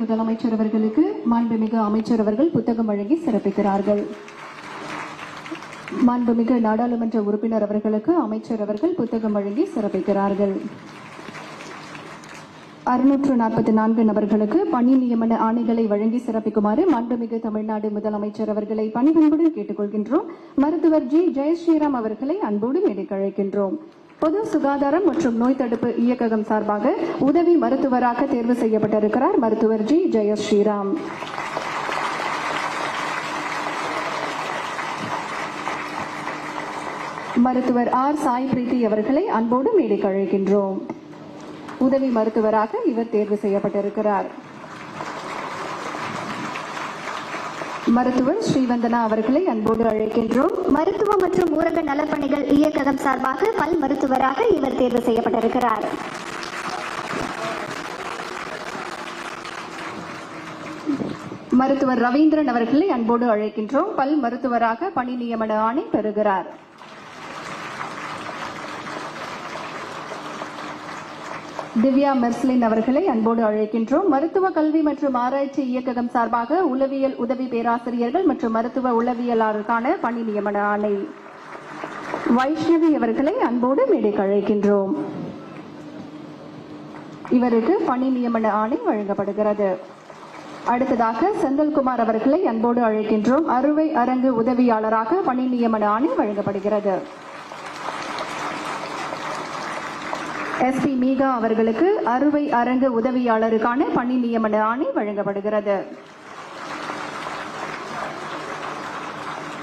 முதலமைச்சர் அவர்களுக்கு மாண்புமிகு அமைச்சர் அவர்கள் புத்தகம் வழங்கி சிறப்பிக்கிறார்கள். மாண்புமிகு நாடாளுமன்ற உறுப்பினர் அவர்களுக்கு அமைச்சர் அவர்கள் புத்தகம் வழங்கி சிறப்பிக்கிறார்கள். அறுநூற்று நாற்பத்தி நான்கு நபர்களுக்கு பணி நியமன ஆணைகளை வழங்கி சிறப்பிக்குமாறு மாண்புமிகு தமிழ்நாடு முதலமைச்சர் அவர்களை பணிபண்புடன் கேட்டுக்கொள்கின்றோம். மருத்துவர் ஜி. ஜெயஸ்ரீராம் அவர்களை அன்போடு எடுக்கழைக்கின்றோம் அழைக்கின்றோம். பொது சுகாதாரம் மற்றும் நோய் தடுப்பு இயக்ககம் சார்பாக உதவி மருத்துவராக தேர்வு செய்யப்பட்டிருக்கிறார் மருத்துவர் ஜி ஜெய ஸ்ரீராம். மருத்துவர் ஆர் சாய் பிரீத்தி அவர்களை அன்போடு மேடைக்கு அழைக்கின்றோம். உதவி மருத்துவராக இவர் தேர்வு செய்யப்பட்டிருக்கிறார். மருத்துவர் ஸ்ரீவந்தனா அவர்களை அன்போடு அழைக்கின்றோம். மருத்துவ மற்றும் ஊரக நலப்பணிகள் இயக்ககம் சார்பாக பல் மருத்துவராக இவர் தேர்வு செய்யப்பட்டிருக்கிறார். மருத்துவர் ரவீந்திரன் அவர்களை அன்போடு அழைக்கின்றோம். பல் மருத்துவராக பணி நியமன ஆணை பெறுகிறார். திவ்யா மெர்ஸ்லின் அவர்களை அன்போடு அழைக்கின்றோம். மருத்துவ கல்வி மற்றும் ஆராய்ச்சி இயக்ககம் சார்பாக உளவியல் உதவி பேராசிரியர்கள் மற்றும் மருத்துவ உளவியலாளருக்கான பணி நியமன ஆணை வைஷ்ணவி அவர்களை அன்போடு மேடைக்கு அழைக்கின்றோம். இவருக்கு பணி நியமன ஆணை வழங்கப்படுகிறது. அடுத்ததாக செந்தில்குமார் அவர்களை அன்போடு அழைக்கின்றோம். அறுவை அரங்கு உதவியாளராக பணி நியமன ஆணை வழங்கப்படுகிறது. எஸ்பி மீகா அவர்களுக்கு அறுவை அரங்கு உதவியாளருக்கான பணி நியமன ஆணை வழங்கப்படுகிறது.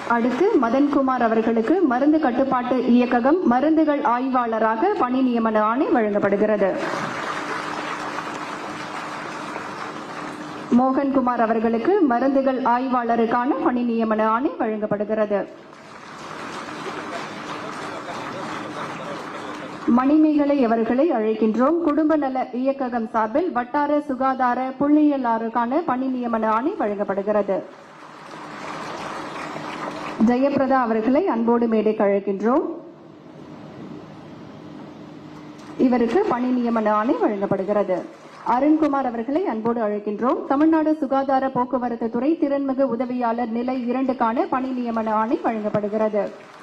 அடுத்து மதன்குமார் அவர்களுக்கு மருந்து கட்டுப்பாட்டு இயக்ககம் மருந்துகள் ஆய்வாளராக பணி நியமன ஆணை வழங்கப்படுகிறது. மோகன்குமார் அவர்களுக்கு மருந்துகள் ஆய்வாளருக்கான பணி நியமன ஆணை வழங்கப்படுகிறது. மணிமேகலை அவர்களை அழைக்கின்றோம். குடும்ப நல இயக்ககம் சார்பில் வட்டார சுகாதார புள்ளியியலாருக்கான பணி நியமன ஆணை வழங்கப்படுகிறது. ஜெயபிரதா அவர்களை அன்போடு மேடைக்கு அழைக்கின்றோம். இவருக்கு பணி நியமன ஆணை வழங்கப்படுகிறது. அருண்குமார் அவர்களை அன்போடு அழைக்கின்றோம். தமிழ்நாடு சுகாதார போக்குவரத்து துறை திறன்மிகு உதவியாளர் நிலை இரண்டுக்கான பணி நியமன ஆணை வழங்கப்படுகிறது.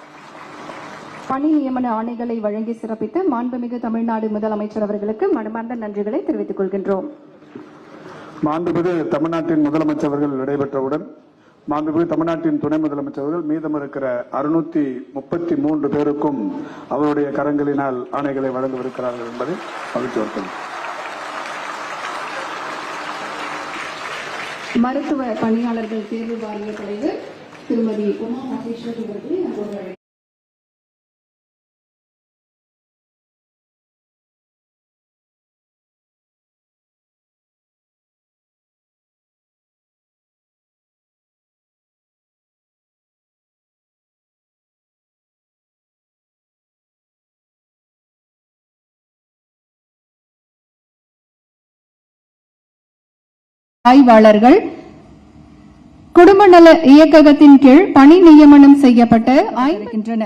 பணி நியமன ஆணைகளை வழங்கி சிறப்பித்த மாண்புமிகு தமிழ்நாடு முதலமைச்சர் அவர்களுக்கு மனமார்ந்த நன்றிகளை தெரிவித்துக் கொள்கின்றோம். மாண்புமிகு தமிழ்நாட்டின் முதலமைச்சர்கள் நடைபெற்றவுடன் மாண்புமிகு தமிழ்நாட்டின் துணை முதலமைச்சர்கள் மீதம் இருக்கிற அறுநூத்தி முப்பத்தி மூன்று பேருக்கும் அவருடைய கரங்களினால் ஆணைகளை வழங்கவிருக்கிறார்கள் என்பதை மகிழ்ச்சி மருத்துவ பணியாளர்கள் தேர்வு வாரிய தலைவர் திருமதி உமா மகேஸ்வரி அவர்களை ஆய்வாளர்கள் குடும்ப நல இயக்ககத்தின் கீழ் பணி நியமனம் செய்யப்பட்டு ஆய்வுகின்றன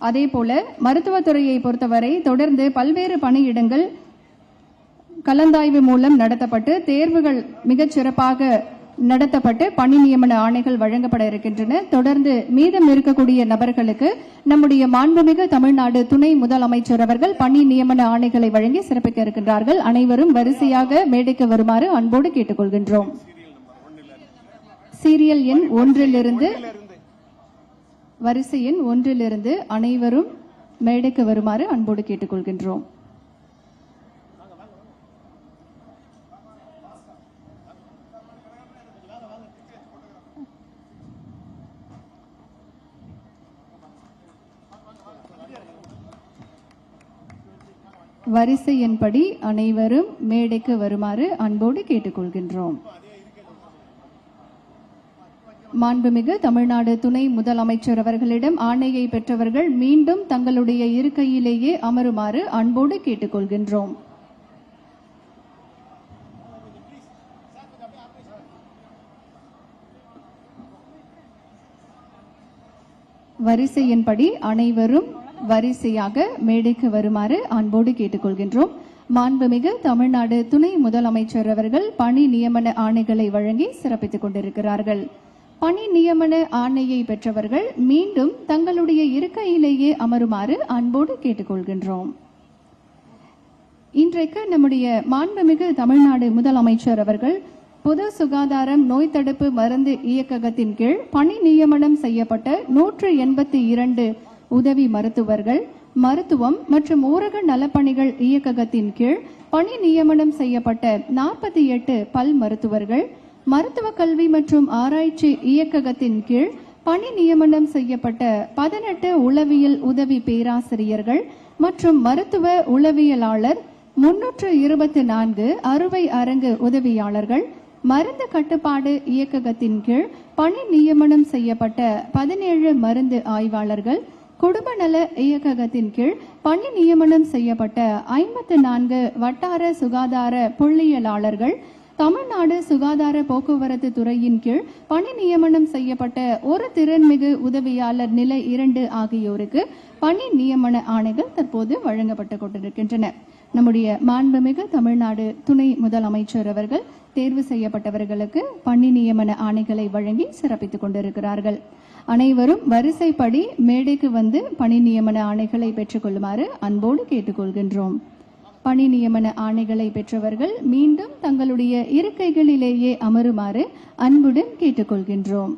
அதேபோல மருத்துவத்துறையை பொறுத்தவரை தொடர்ந்து பல்வேறு பணியிடங்கள் கலந்தாய்வு மூலம் நடத்தப்பட்டு தேர்வுகள் மிகச் சிறப்பாக நடத்தப்பட்டு பணி நியமன ஆணைகள் வழங்கப்பட இருக்கின்றன. தொடர்ந்து மீதம் இருக்கக்கூடிய நபர்களுக்கு நம்முடைய மாண்புமிகு தமிழ்நாடு துணை முதலமைச்சர் அவர்கள் பணி நியமன ஆணைகளை வழங்கி சிறப்பிக்க இருக்கின்றார்கள். அனைவரும் வரிசையாக மேடைக்கு வருமாறு அன்போடு கேட்டுக்கொள்கின்றோம். சீரியல் எண் ஒன்றிலிருந்து வரிசை எண் ஒன்றிலிருந்து அனைவரும் மேடைக்கு வருமாறு அன்போடு கேட்டுக்கொள்கின்றோம். வரிசை அனைவரும் மேடைக்கு வருமாறு அன்போடு கேட்டுக்கொள்கின்றோம். மாண்புமிகு தமிழ்நாடு துணை முதலமைச்சர் அவர்களிடம் ஆணையை பெற்றவர்கள் மீண்டும் தங்களுடைய இருக்கையிலேயே அமருமாறு அன்போடு கேட்டுக்கொள்கின்றோம். வரிசையின்படி அனைவரும் வரிசையாக மேடைக்கு வருமாறு அன்போடு கேட்டுக்கொள்கின்றோம். மாண்புமிகு தமிழ்நாடு துணை முதலமைச்சர் அவர்கள் பணி நியமன ஆணைகளை வழங்கி சிறப்பித்துக் கொண்டிருக்கிறார்கள். பணி நியமன ஆணையை பெற்றவர்கள் மீண்டும் தங்களுடைய இருக்கையிலேயே அமருமாறு அன்போடு கேட்டுக்கொள்கின்றோம். இன்றைக்கு நம்முடைய மாண்புமிகு தமிழ்நாடு முதலமைச்சர் அவர்கள் பொது சுகாதாரம் நோய் தடுப்பு மருந்து இயக்ககத்தின் கீழ் பணி நியமனம் செய்யப்பட்ட நூற்று எண்பத்தி இரண்டு உதவி மருத்துவர்கள் மருத்துவம் மற்றும் ஊரக நலப்பணிகள் இயக்ககத்தின் கீழ் பணி நியமனம் செய்யப்பட்ட நாற்பத்தி எட்டு பல் மருத்துவர்கள் மருத்துவ கல்வி மற்றும் ஆராய்ச்சி இயக்ககத்தின் கீழ் பணி நியமனம் செய்யப்பட்ட பதினெட்டு உளவியல் உதவி பேராசிரியர்கள் மற்றும் மருத்துவ உளவியலாளர் முன்னூற்று இருபத்தி நான்கு அறுவை அரங்கு உதவியாளர்கள் மருந்து கட்டுப்பாடு இயக்ககத்தின் கீழ் பணி நியமனம் செய்யப்பட்ட பதினேழு மருந்து ஆய்வாளர்கள் குடும்ப நல இயக்ககத்தின் கீழ் பணி நியமனம் செய்யப்பட்ட ஐம்பத்து நான்கு வட்டார சுகாதார புள்ளியலாளர்கள் தமிழ்நாடு சுகாதார போக்குவரத்து துறையின் கீழ் பணி நியமனம் செய்யப்பட்ட ஒரு திறன்மிகு உதவியாளர் நிலை இரண்டு ஆகியோருக்கு பணி நியமன ஆணைகள் தற்போது வழங்கப்பட்டு கொண்டிருக்கின்றன. நம்முடைய மாண்புமிகு தமிழ்நாடு துணை முதலமைச்சர் அவர்கள் தேர்வு செய்யப்பட்டவர்களுக்கு பணி நியமன ஆணைகளை வழங்கி சிறப்பித்துக் கொண்டிருக்கிறார்கள். அனைவரும் வரிசைப்படி மேடைக்கு வந்து பணி நியமன ஆணைகளை பெற்றுக்கொள்ளுமாறு அன்போடு கேட்டுக்கொள்கின்றோம். பணி நியமன ஆணைகளை பெற்றவர்கள் மீண்டும் தங்களுடைய இருக்கைகளிலேயே அமருமாறு அன்புடன் கேட்டுக்கொள்கின்றோம்.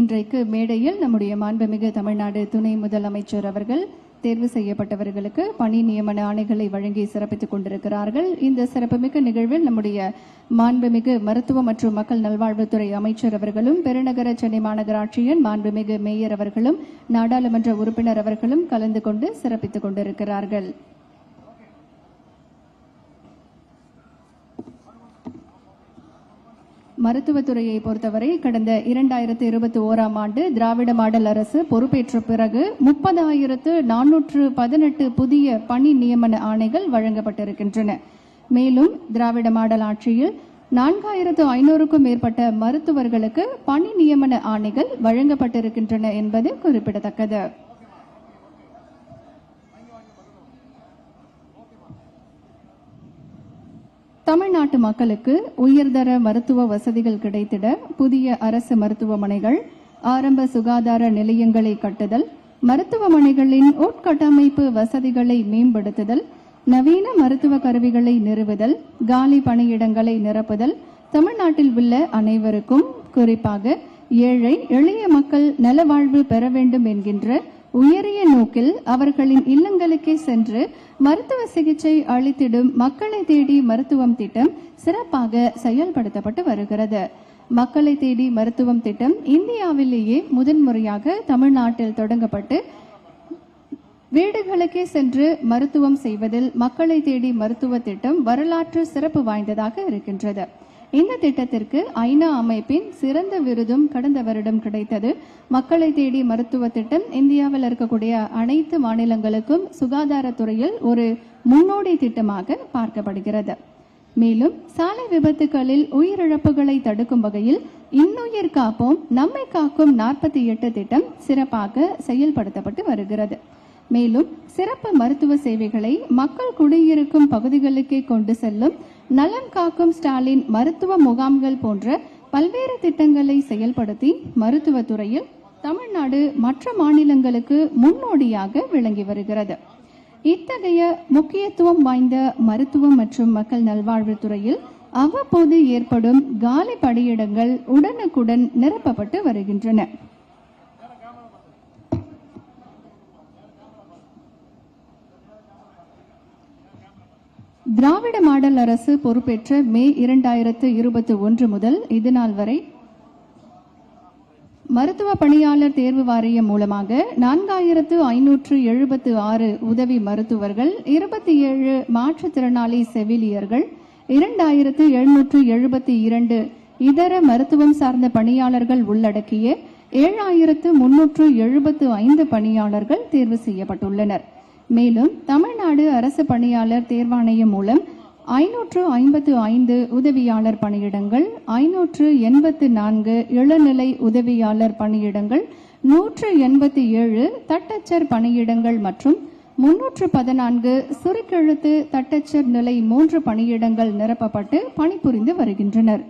இன்றைக்கு மேடையில் நம்முடைய மாண்புமிகு தமிழ்நாடு துணை முதலமைச்சர் அவர்கள் தேர்வு செய்யப்பட்டவர்களுக்கு பணி நியமன ஆணைகளை வழங்கி சிறப்பித்துக் கொண்டிருக்கிறார்கள். இந்த சிறப்புமிக்க நிகழ்வில் நம்முடைய மாண்புமிகு மருத்துவ மற்றும் மக்கள் நல்வாழ்வுத்துறை அமைச்சர் அவர்களும் பெருநகர சென்னை மாநகராட்சியின் மாண்புமிகு மேயர் அவர்களும் நாடாளுமன்ற உறுப்பினர் அவர்களும் கலந்து கொண்டு சிறப்பித்துக் கொண்டிருக்கிறார்கள். மருத்துவத்துறையை பொறுத்தவரை கடந்த இரண்டாயிரத்து இருபத்தி ஓராம் ஆண்டு திராவிட மாடல் அரசு பொறுப்பேற்ற பிறகு முப்பதாயிரத்து நானூற்று பதினெட்டு புதிய பணி நியமன ஆணைகள் வழங்கப்பட்டிருக்கின்றன. மேலும் திராவிட மாடல் ஆட்சியில் நான்காயிரத்து ஐநூறுக்கும் மேற்பட்ட மருத்துவர்களுக்கு பணி நியமன ஆணைகள் வழங்கப்பட்டிருக்கின்றன என்பது குறிப்பிடத்தக்கது. தமிழ்நாட்டு மக்களுக்கு உயர்தர மருத்துவ வசதிகள் கிடைத்திட புதிய அரசு மருத்துவமனைகள் ஆரம்ப சுகாதார நிலையங்களை கட்டுதல் மருத்துவமனைகளின் உட்கட்டமைப்பு வசதிகளை மேம்படுத்துதல் நவீன மருத்துவ கருவிகளை நிறுவுதல் காலி பணியிடங்களை நிரப்புதல் தமிழ்நாட்டில் உள்ள அனைவருக்கும் குறிப்பாக ஏழை எளிய மக்கள் நலவாழ்வு பெற வேண்டும் என்கின்ற உயரிய நோக்கில் அவர்களின் இல்லங்களுக்கே சென்று மருத்துவ சிகிச்சை அளித்திடும் மக்களை தேடி மருத்துவம் திட்டம் சிறப்பாக செயல்படுத்தப்பட்டு வருகிறது. மக்களை தேடி மருத்துவம் திட்டம் இந்தியாவிலேயே முதன்முறையாக தமிழ்நாட்டில் தொடங்கப்பட்டு வீடுகளுக்கே சென்று மருத்துவம் செய்வதில் மக்களை தேடி மருத்துவ திட்டம் வரலாற்று சிறப்பு வாய்ந்ததாக இருக்கின்றது. இந்த திட்டத்திற்கு ஐநா அமைப்பின் சிறந்த விருதும் கடந்த வருடம் கிடைத்தது. மக்களை தேடி மருத்துவ திட்டம் இந்தியாவில் இருக்கக்கூடிய அனைத்து மாநிலங்களுக்கும் சுகாதாரத்துறையில் ஒரு முன்னோடி திட்டமாக பார்க்கப்படுகிறது. மேலும் சாலை விபத்துகளில் உயிரிழப்புகளை தடுக்கும் வகையில் இன்னுயிர் காப்போம் நம்மை காக்கும் நாற்பத்தி எட்டு திட்டம் சிறப்பாக செயல்படுத்தப்பட்டு வருகிறது. மேலும் சிறப்பு மருத்துவ சேவைகளை மக்கள் குடியிருக்கும் பகுதிகளுக்கே கொண்டு செல்லும் நலம் காக்கும் ஸ்டாலின் மருத்துவ முகாம்கள் போன்ற பல்வேறு திட்டங்களை செயல்படுத்தி மருத்துவத்துறையில் தமிழ்நாடு மற்ற மாநிலங்களுக்கு முன்னோடியாக விளங்கி வருகிறது. இத்தகைய முக்கியத்துவம் வாய்ந்த மருத்துவம் மற்றும் மக்கள் நல்வாழ்வுத்துறையில் அவ்வப்போது ஏற்படும் காலி பணியிடங்கள் உடனுக்குடன் நிரப்பப்பட்டு வருகின்றன. திராவிட மாடல் அரசு பொறுப்பேற்ற மே இரண்டாயிரத்து இருபத்தி ஒன்று முதல் இதுநாள் வரை மருத்துவ பணியாளர் தேர்வு வாரியம் மூலமாக நான்காயிரத்து ஐநூற்று எழுபத்து ஆறு உதவி மருத்துவர்கள் இருபத்தி ஏழு மாற்றுத்திறனாளி செவிலியர்கள் இரண்டாயிரத்து எழுநூற்று எழுபத்தி இரண்டு இதர மருத்துவம் சார்ந்த பணியாளர்கள் உள்ளடக்கிய ஏழாயிரத்து முன்னூற்று எழுபத்து ஐந்து பணியாளர்கள் தேர்வு செய்யப்பட்டுள்ளனர். மேலும் தமிழ்நாடு அரசு பணியாளர் தேர்வாணையம் மூலம் ஐநூற்று ஐம்பத்து ஐந்து உதவியாளர் பணியிடங்கள் ஐநூற்று எண்பத்து நான்கு இளநிலை உதவியாளர் பணியிடங்கள் நூற்று எண்பத்தி ஏழு தட்டச்சர் பணியிடங்கள் மற்றும் முன்னூற்று பதினான்கு சுருக்கெழுத்து தட்டச்சர் நிலை மூன்று பணியிடங்கள் நிரப்பப்பட்டு பணிபுரிந்து வருகின்றனர்.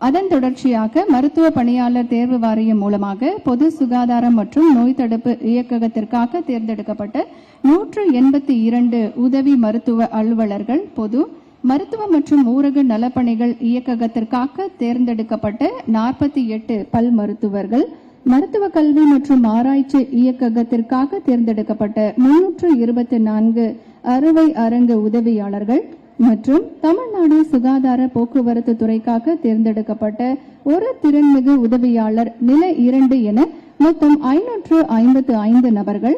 அதன் தொடர்ச்சியாக மருத்துவ பணியாளர் தேர்வு வாரியம் மூலமாக பொது சுகாதாரம் மற்றும் நோய் தடுப்பு இயக்ககத்திற்காக தேர்ந்தெடுக்கப்பட்ட நூற்று எண்பத்தி இரண்டு உதவி மருத்துவ அலுவலர்கள் பொது மருத்துவ மற்றும் ஊரக நலப்பணிகள் இயக்ககத்திற்காக தேர்ந்தெடுக்கப்பட்ட நாற்பத்தி எட்டு பல் மருத்துவர்கள் மருத்துவ கல்வி மற்றும் ஆராய்ச்சி இயக்ககத்திற்காக தேர்ந்தெடுக்கப்பட்ட முன்னூற்று இருபத்தி நான்கு அறுவை அரங்கு உதவியாளர்கள் மற்றும் தமிழ்நாடு சுகாதார போக்குவரத்து துறைக்காக தேர்ந்தெடுக்கப்பட்ட ஒரு திறன்மிகு உதவியாளர் நிலை இரண்டு என மொத்தம் ஐநூற்று ஐம்பத்து ஐந்து நபர்கள்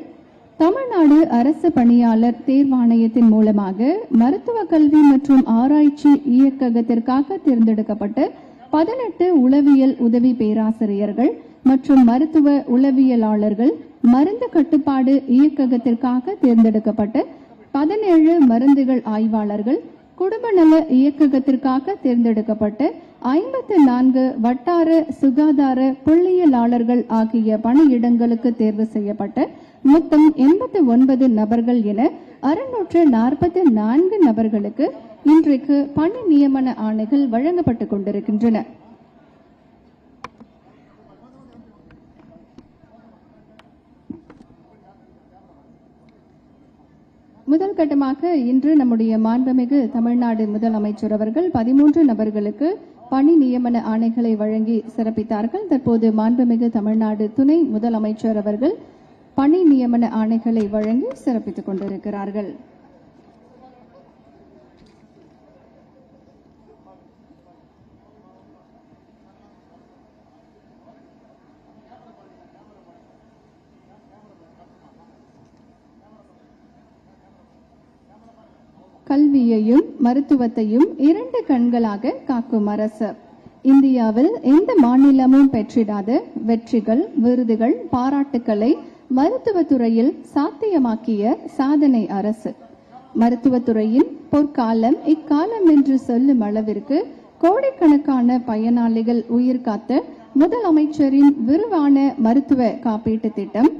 தமிழ்நாடு அரசு பணியாளர் தேர்வாணையத்தின் மூலமாக மருத்துவ கல்வி மற்றும் ஆராய்ச்சி இயக்ககத்திற்காக தேர்ந்தெடுக்கப்பட்ட பதினெட்டு உளவியல் உதவி பேராசிரியர்கள் மற்றும் மருத்துவ உளவியலாளர்கள் மருந்து கட்டுப்பாடு இயக்ககத்திற்காக தேர்ந்தெடுக்கப்பட்ட பதினேழு மருந்துகள் ஆய்வாளர்கள் குடும்ப நல இயக்ககத்திற்காக தேர்ந்தெடுக்கப்பட்டு ஐம்பத்து நான்கு வட்டார சுகாதார புள்ளியலாளர்கள் ஆகிய பணியிடங்களுக்கு தேர்வு செய்யப்பட்டு மொத்தம் எண்பத்து ஒன்பது நபர்கள் என அறுநூற்று நாற்பத்தி நான்கு நபர்களுக்கு இன்றைக்கு பணி நியமன ஆணைகள் வழங்கப்பட்டுக் கொண்டிருக்கின்றன. முதல் கட்டமாக இன்று நம்முடைய மாண்புமிகு தமிழ்நாடு முதலமைச்சர் அவர்கள் பதிமூன்று நபர்களுக்கு பணி நியமன ஆணைகளை வழங்கி சிறப்பித்தார்கள். தற்போது மாண்புமிகு தமிழ்நாடு துணை முதலமைச்சர் அவர்கள் பணி நியமன ஆணைகளை வழங்கி சிறப்பித்துக் கொண்டிருக்கிறார்கள். கல்வியையும் மருத்துவத்தையும் இரண்டு கண்களாக காக்கும் அரசு. இந்தியாவில் எந்த மாநிலமும் பெற்றிடாத வெற்றிகள் விருதுகள் பாராட்டுக்களை மருத்துவத்துறையில் சாத்தியமாக்கிய சாதனை அரசு. மருத்துவத்துறையின் பொற்காலம் இக்காலம் என்று சொல்லும் அளவிற்கு கோடிக்கணக்கான பயனாளிகள் உயிர் காத்த முதலமைச்சரின் விரிவான மருத்துவ காப்பீட்டு திட்டம்.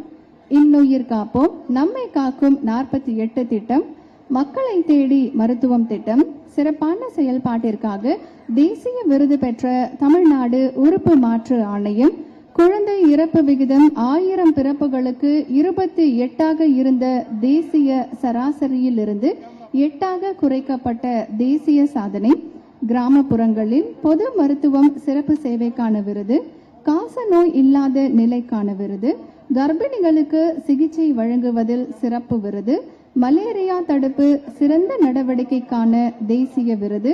இன்னுயிர் காப்போம் நம்மை காக்கும் நாற்பத்தி எட்டு திட்டம் மக்களை தேடி மருத்துவம் திட்டம் சிறப்பான செயல்பாட்டிற்காக தேசிய விருது பெற்ற தமிழ்நாடு உறுப்பு மாற்று ஆணையம் குழந்தை இறப்பு விகிதம் ஆயிரம் பிறப்புகளுக்கு இருபத்தி எட்டாக இருந்த தேசிய சராசரியிலிருந்து எட்டாக குறைக்கப்பட்ட தேசிய சாதனை கிராமப்புறங்களில் பொது மருத்துவம் சிறப்பு சேவைக்கான விருது காச நோய் இல்லாத நிலைக்கான விருது கர்ப்பிணிகளுக்கு சிகிச்சை வழங்குவதில் சிறப்பு விருது மலேரியா தடுப்பு சிறந்த நடவடிக்கைக்கான தேசிய விருது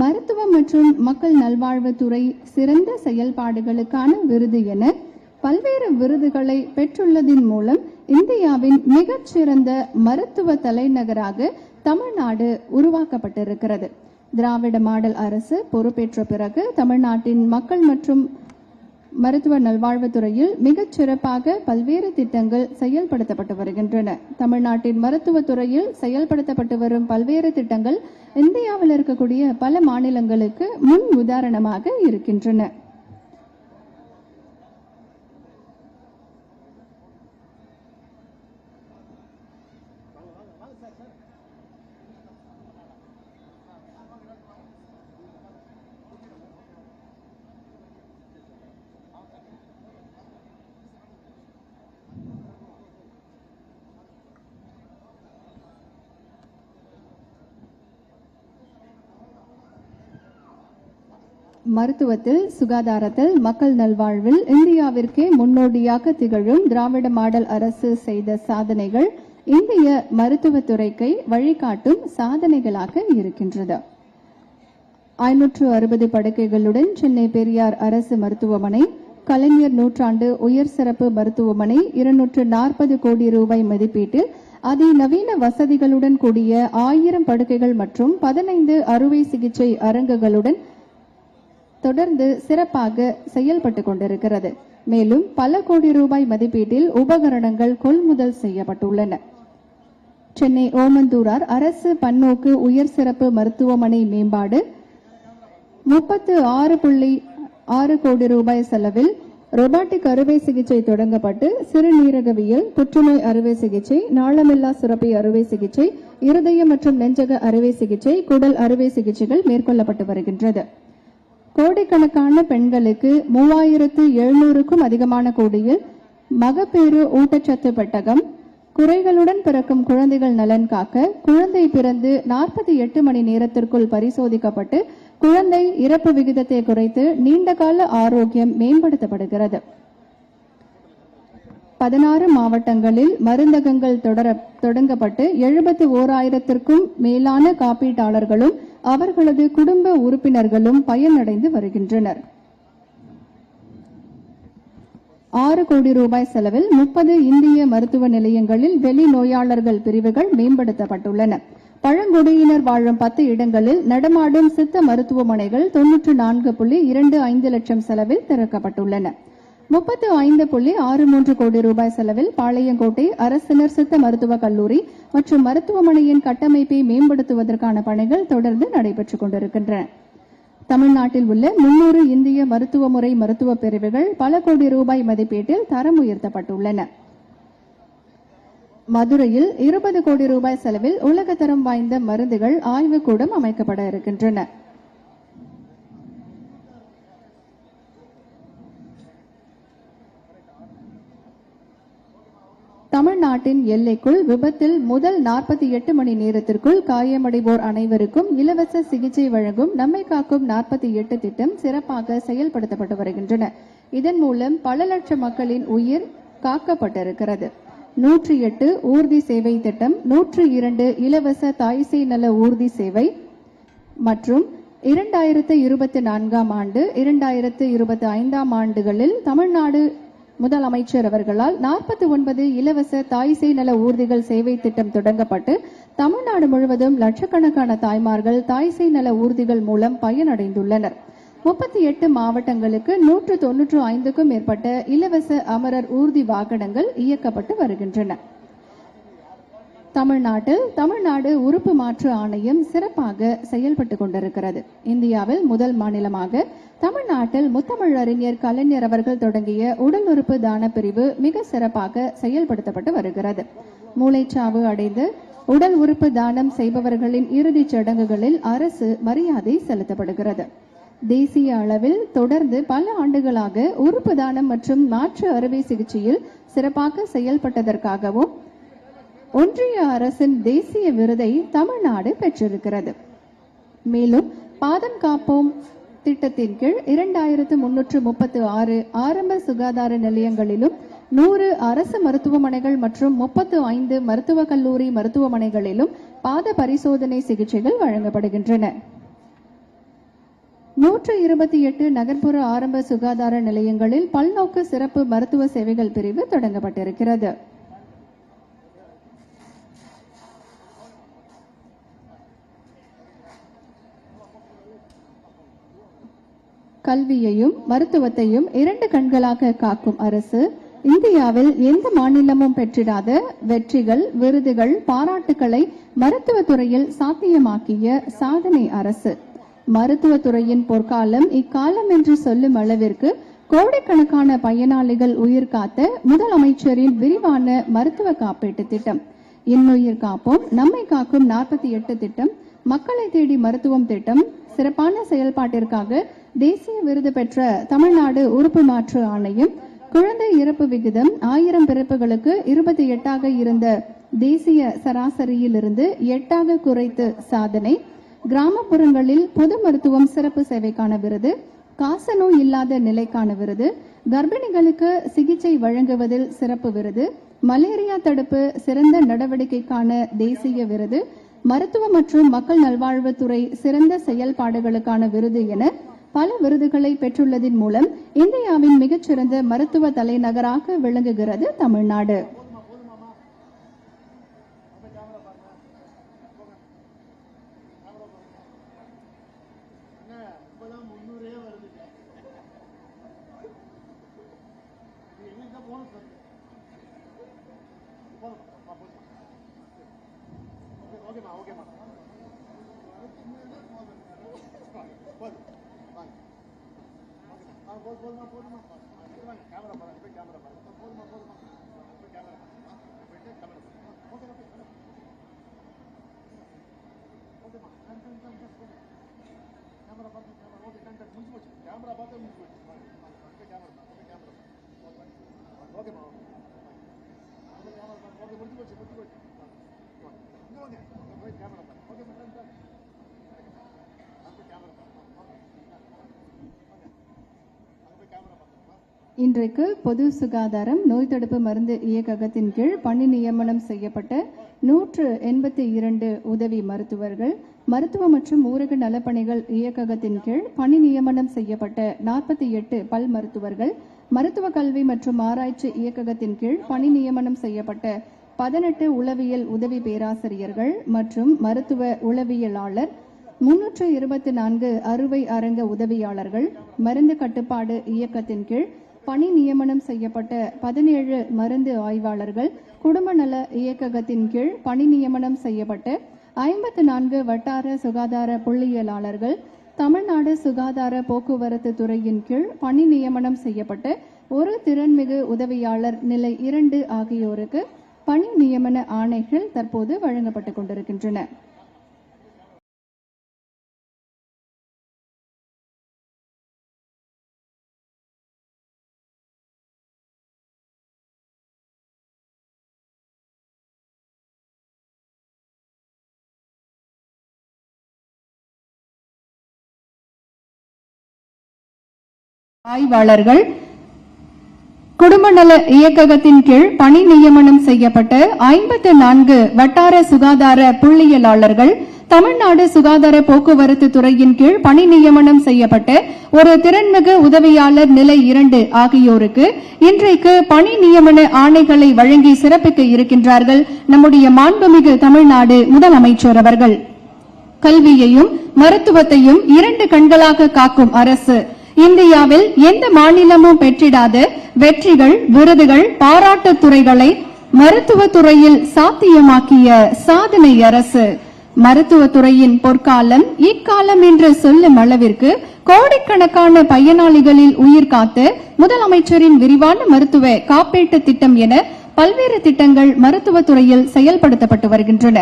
மருத்துவம் மற்றும் மக்கள் நல்வாழ்வுத்துறை சிறந்த செயல்பாடுகளுக்கான விருது என பல்வேறு விருதுகளை பெற்றுள்ளதின் மூலம் இந்தியாவின் மிகச்சிறந்த மருத்துவ தலைநகராக தமிழ்நாடு உருவாக்கப்பட்டிருக்கிறது. திராவிட மாடல் அரசு பொறுப்பேற்ற பிறகு தமிழ்நாட்டின் மக்கள் மற்றும் மருத்துவ நல்வாழ்வுத்துறையில் மிகச் சிறப்பாக பல்வேறு திட்டங்கள் செயல்படுத்தப்பட்டு வருகின்றன. தமிழ்நாட்டின் மருத்துவத்துறையில் செயல்படுத்தப்பட்டு வரும் பல்வேறு திட்டங்கள் இந்தியாவில் இருக்கக்கூடிய பல மாநிலங்களுக்கு முன் உதாரணமாக இருக்கின்றன. மருத்துவத்தில் சுகாதாரத்தில் மக்கள் நல்வாழ்வில் இந்தியாவிற்கே முன்னோடியாக திகழும் திராவிட மாடல் அரசு செய்த சாதனைகள் இந்திய மருத்துவத்துறைக்கு வழிகாட்டும் சாதனைகளாக இருக்கின்றது. ஐநூற்று அறுபது படுக்கைகளுடன் சென்னை பெரியார் அரசு மருத்துவமனை கலைஞர் நூற்றாண்டு உயர் சிறப்பு மருத்துவமனை இருநூற்று நாற்பது கோடி ரூபாய் மதிப்பீட்டில் அதிநவீன வசதிகளுடன் கூடிய ஆயிரம் படுக்கைகள் மற்றும் பதினைந்து அறுவை சிகிச்சை அரங்குகளுடன் தொடர்ந்து சிறப்பாக செயல்பட்டு கொண்டிருக்கிறது. மேலும் பல கோடி ரூபாய் மதிப்பீட்டில் உபகரணங்கள் கொள்முதல் செய்யப்பட்டுள்ளன. சென்னை ஓமந்தூரார் அரசு பன்னோக்கு உயர் சிறப்பு மருத்துவமனை மேம்பாடு. முப்பத்து ஆறு புள்ளி ஆறு கோடி ரூபாய் செலவில் ரொபாட்டிக் அறுவை சிகிச்சை தொடங்கப்பட்டு சிறுநீரகவியல் புற்றுநோய் அறுவை சிகிச்சை நாளமில்லா சுரப்பி அறுவை சிகிச்சை இருதய மற்றும் நெஞ்சக அறுவை சிகிச்சை குடல் அறுவை சிகிச்சைகள் மேற்கொள்ளப்பட்டு வருகின்றது. கோடிக்கணக்கான பெண்களுக்கு மூவாயிரத்து எழுநூறுக்கும் அதிகமான கோடியில் மகப்பேறு ஊட்டச்சத்து பெட்டகம் குறைகளுடன் பிறக்கும் குழந்தைகள் நலன் காக்க குழந்தை பிறந்து நாற்பத்தி எட்டு மணி நேரத்திற்குள் பரிசோதிக்கப்பட்டு குழந்தை இறப்பு விகிதத்தை குறைத்து நீண்டகால ஆரோக்கியம் மேம்படுத்தப்படுகிறது. பதினாறு மாவட்டங்களில் மருந்தகங்கள் தொடர தொடங்கப்பட்டு எழுபத்தி ஓராயிரத்திற்கும் மேலான காப்பீட்டாளர்களும் அவர்களது குடும்ப உறுப்பினர்களும் பயனடைந்து வருகின்றனர். ஆறு கோடி ரூபாய் செலவில் முப்பது இந்திய மருத்துவ நிலையங்களில் வெளி நோயாளர்கள் பிரிவுகள் மேம்படுத்தப்பட்டுள்ளன. பழங்குடியினர் வாழும் பத்து இடங்களில் நடமாடும் சித்த மருத்துவமனைகள் தொன்னூற்று நான்கு புள்ளி இரண்டு ஐந்து லட்சம் செலவில் திறக்கப்பட்டுள்ளன. முப்பத்து ஐந்து புள்ளி ஆறு மூன்று கோடி ரூபாய் செலவில் பாளையங்கோட்டை அரசினர் சித்த மருத்துவக் கல்லூரி மற்றும் மருத்துவமனையின் கட்டமைப்பை மேம்படுத்துவதற்கான பணிகள் தொடர்ந்து நடைபெற்றுக் கொண்டிருக்கின்றன. தமிழ்நாட்டில் உள்ள முன்னூறு இந்திய மருத்துவ முறை மருத்துவ பிரிவுகள் பல கோடி ரூபாய் மதிப்பீட்டில் தரம் உயர்த்தப்பட்டுள்ளன. மதுரையில் இருபது கோடி ரூபாய் செலவில் உலகத்தரம் வாய்ந்த மருந்துகள் ஆய்வுக்கூடம் அமைக்கப்பட இருக்கின்றன. தமிழ்நாட்டின் எல்லைக்குள் விபத்தில் முதல் நாற்பத்தி எட்டு மணி நேரத்திற்குள் காயமடைவோர் அனைவருக்கும் இலவச சிகிச்சை வழங்கும் நம்மை காக்கும் நாற்பத்தி எட்டு திட்டம் சிறப்பாக செயல்படுத்தப்பட்டு வருகின்றன. இதன் மூலம் பல லட்சம் மக்களின் உயிர் காக்கப்பட்டிருக்கிறது. நூற்றி எட்டு ஊர்தி சேவை திட்டம் நூற்று இரண்டு இலவச தாய்சேய் நல ஊர்தி சேவை மற்றும் இரண்டாயிரத்து இருபத்தி நான்காம் ஆண்டு இரண்டாயிரத்து இருபத்தி ஐந்தாம் ஆண்டுகளில் தமிழ்நாடு முதலமைச்சர் அவர்களால் நாற்பத்தி ஒன்பது இலவச தாய்சேய் நல ஊர்திகள் சேவை திட்டம் தொடங்கப்பட்டு தமிழ்நாடு முழுவதும் லட்சக்கணக்கான தாய்மார்கள் தாய்சேய் நல ஊர்திகள் மூலம் பயனடைந்துள்ளனர். முப்பத்தி எட்டு மாவட்டங்களுக்கு நூற்று தொன்னூற்று ஐந்துக்கும் மேற்பட்ட இலவச அமரர் ஊர்தி வாகனங்கள் இயக்கப்பட்டு வருகின்றன. தமிழ்நாட்டில் தமிழ்நாடு உறுப்பு மாற்று ஆணையம் சிறப்பாக செயல்பட்டு கொண்டிருக்கிறது. இந்தியாவில் முதல் மாநிலமாக தமிழ்நாட்டில் முத்தமிழறிஞர் கலைஞர் அவர்கள் தொடங்கிய உடல் உறுப்பு தான பிரிவு மிக சிறப்பாக செயல்படுத்தப்பட்டு வருகிறது. மூளைச்சாவு அடைந்து உடல் உறுப்பு தானம் செய்பவர்களின் இறுதிச் சடங்குகளில் அரசு மரியாதை செலுத்தப்படுகிறது. தேசிய அளவில் தொடர்ந்து பல ஆண்டுகளாக உறுப்பு தானம் மற்றும் மாற்று அறுவை சிகிச்சையில் சிறப்பாக செயல்பட்டதற்காகவும் ஒன்றிய அரசின் தேசிய விருதை தமிழ்நாடு பெற்றிருக்கிறது. மேலும் பாதம் காப்போம் திட்டத்தின் கீழ் இரண்டாயிரத்து முன்னூற்று முப்பத்து ஆறு ஆரம்ப சுகாதார நிலையங்களிலும் நூறு அரசு மருத்துவமனைகள் மற்றும் முப்பத்து ஐந்து மருத்துவக் கல்லூரி மருத்துவமனைகளிலும் பாத பரிசோதனை சிகிச்சைகள் வழங்கப்படுகின்றன. நூற்று இருபத்தி எட்டு நகர்ப்புற ஆரம்ப சுகாதார நிலையங்களில் பல்நோக்கு சிறப்பு மருத்துவ சேவைகள் பிரிவு தொடங்கப்பட்டிருக்கிறது. கல்வியையும் மருத்துவத்தையும் இரண்டு கண்களாக காக்கும் அரசு இந்தியாவில் எந்த மாநிலமும் பெற்றிடாத வெற்றிகள் விருதுகள் பாராட்டுகளை மருத்துவத்துறையில் சாத்தியமாக்கிய சாதனை அரசு. மருத்துவத்துறையின் பொற்காலம் இக்காலம் என்று சொல்லும் அளவிற்கு கோடிக்கணக்கான பயனாளிகள் உயிர் காத்த முதலமைச்சரின் விரிவான மருத்துவ காப்பீட்டு திட்டம். இன்னுயிர் காப்போம் நம்மை காக்கும் நாற்பத்தி எட்டு திட்டம் மக்களை தேடி மருத்துவம் திட்டம் சிறப்பான செயல்பாட்டிற்காக தேசிய விருது பெற்ற தமிழ்நாடு உறுப்பு மாற்று ஆணையம் குழந்தை இறப்பு விகிதம் ஆயிரம் பிறப்புகளுக்கு இருபத்தி எட்டாக இருந்த தேசிய சராசரியிலிருந்து எட்டாக குறைத்து சாதனை கிராமப்புறங்களில் பொது மருத்துவம் சிறப்பு சேவைக்கான விருது காசநோய் இல்லாத நிலைக்கான விருது கர்ப்பிணிகளுக்கு சிகிச்சை வழங்குவதில் சிறப்பு விருது மலேரியா தடுப்பு சிறந்த நடவடிக்கைக்கான தேசிய விருது மருத்துவ மற்றும் மக்கள் நல்வாழ்வுத்துறை சிறந்த செயல்பாடுகளுக்கான விருது என பல விருதுகளை பெற்றுள்ளதின் மூலம் இந்தியாவின் மிகச்சிறந்த மருத்துவ தலைநகராக விளங்குகிறது தமிழ்நாடு. போது போதுமா போதுமா கேமரா பாருங்க போய் கேமரா பாருங்க போதுமா போதுமா போய் கேமரா பாருங்க போயிட்டு கேமரா பாருங்க போதுமா போதுமா கேமரா பார்த்து கேமரா ஓகே கண்டக்ட் முடிஞ்சு போச்சு கேமரா பார்த்து முடிஞ்சு இன்றைக்கு பொது சுகாதாரம் நோய் தடுப்பு மருந்து இயக்ககத்தின் கீழ் பணி நியமனம் செய்யப்பட்ட நூற்று எண்பத்தி இரண்டு உதவி மருத்துவர்கள் மருத்துவ மற்றும் ஊரக நலப்பணிகள் இயக்ககத்தின் கீழ் பணி நியமனம் செய்யப்பட்ட நாற்பத்தி எட்டு பல் மருத்துவர்கள் மருத்துவ கல்வி மற்றும் ஆராய்ச்சி இயக்ககத்தின் கீழ் பணி நியமனம் செய்யப்பட்ட பதினெட்டு உளவியல் உதவி பேராசிரியர்கள் மற்றும் மருத்துவ உளவியலாளர் முன்னூற்று இருபத்தி நான்கு அறுவை அரங்க உதவியாளர்கள் மருந்து கட்டுப்பாடு இயக்கத்தின் கீழ் பணி நியமனம் செய்யப்பட்ட பதினேழு மருந்து ஆய்வாளர்கள் குடும்ப நல இயக்ககத்தின் கீழ் பணி நியமனம் செய்யப்பட்டு ஐம்பத்து நான்கு வட்டார சுகாதார புள்ளியியலாளர்கள் தமிழ்நாடு சுகாதார போக்குவரத்து துறையின் கீழ் பணி நியமனம் செய்யப்பட்டு ஒரு திறன்மிகு உதவியாளர் நிலை இரண்டு ஆகியோருக்கு பணி நியமன ஆணைகள் தற்போது வழங்கப்பட்டுக் கொண்டிருக்கின்றன. ஆய்வாளர்கள் குடும்ப நல இயக்ககத்தின் கீழ் பணி நியமனம் செய்யப்பட்ட ஐம்பத்து நான்கு வட்டார சுகாதார புள்ளியலாளர்கள் தமிழ்நாடு சுகாதார போக்குவரத்து துறையின் கீழ் பணி நியமனம் செய்யப்பட்ட ஒரு திறன்மிகு உதவியாளர் நிலை இரண்டு ஆகியோருக்கு இன்றைக்கு பணி நியமன ஆணைகளை வழங்கி சிறப்பிக்க இருக்கின்றார்கள் நம்முடைய மாண்புமிகு தமிழ்நாடு முதலமைச்சர் அவர்கள். கல்வியையும் மருத்துவத்தையும் இரண்டு கண்களாக காக்கும் அரசு இந்தியாவில் எந்த மாநிலமும் பெற்றிடாத வெற்றிகள் விருதுகள் பாராட்டு துறைகளை மருத்துவ துறையில் சாத்தியமாக்கிய சாதனை அரசு. மருத்துவத் துறையின் பொற்காலம் இக்காலம் என்று சொல்லும் அளவிற்கு கோடிக்கணக்கான பயனாளிகளில் உயிர் காத்து முதலமைச்சரின் விரிவான மருத்துவ காப்பீட்டு திட்டம் என பல்வேறு திட்டங்கள் மருத்துவ துறையில் செயல்படுத்தப்பட்டு வருகின்றன.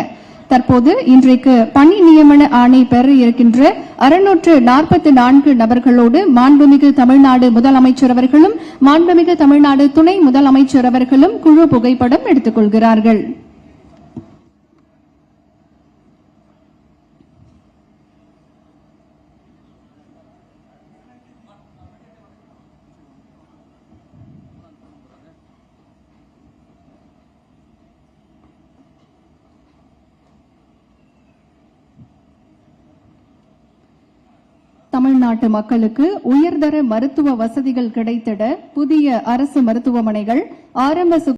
தற்போது இன்றைக்கு பணி நியமன ஆணை பெற இருக்கின்ற அறுநூற்று நாற்பத்தி நான்கு நபர்களோடு மாண்புமிகு தமிழ்நாடு முதலமைச்சர் அவர்களும் மாண்புமிகு தமிழ்நாடு துணை முதலமைச்சர் அவர்களும் குழு புகைப்படம் எடுத்துக் கொள்கிறார்கள் தமிழ்நாட்டு மக்களுக்கு உயர்தர மருத்துவ வசதிகள் கிடைத்திட புதிய அரசு மருத்துவமனைகள் ஆரம்ப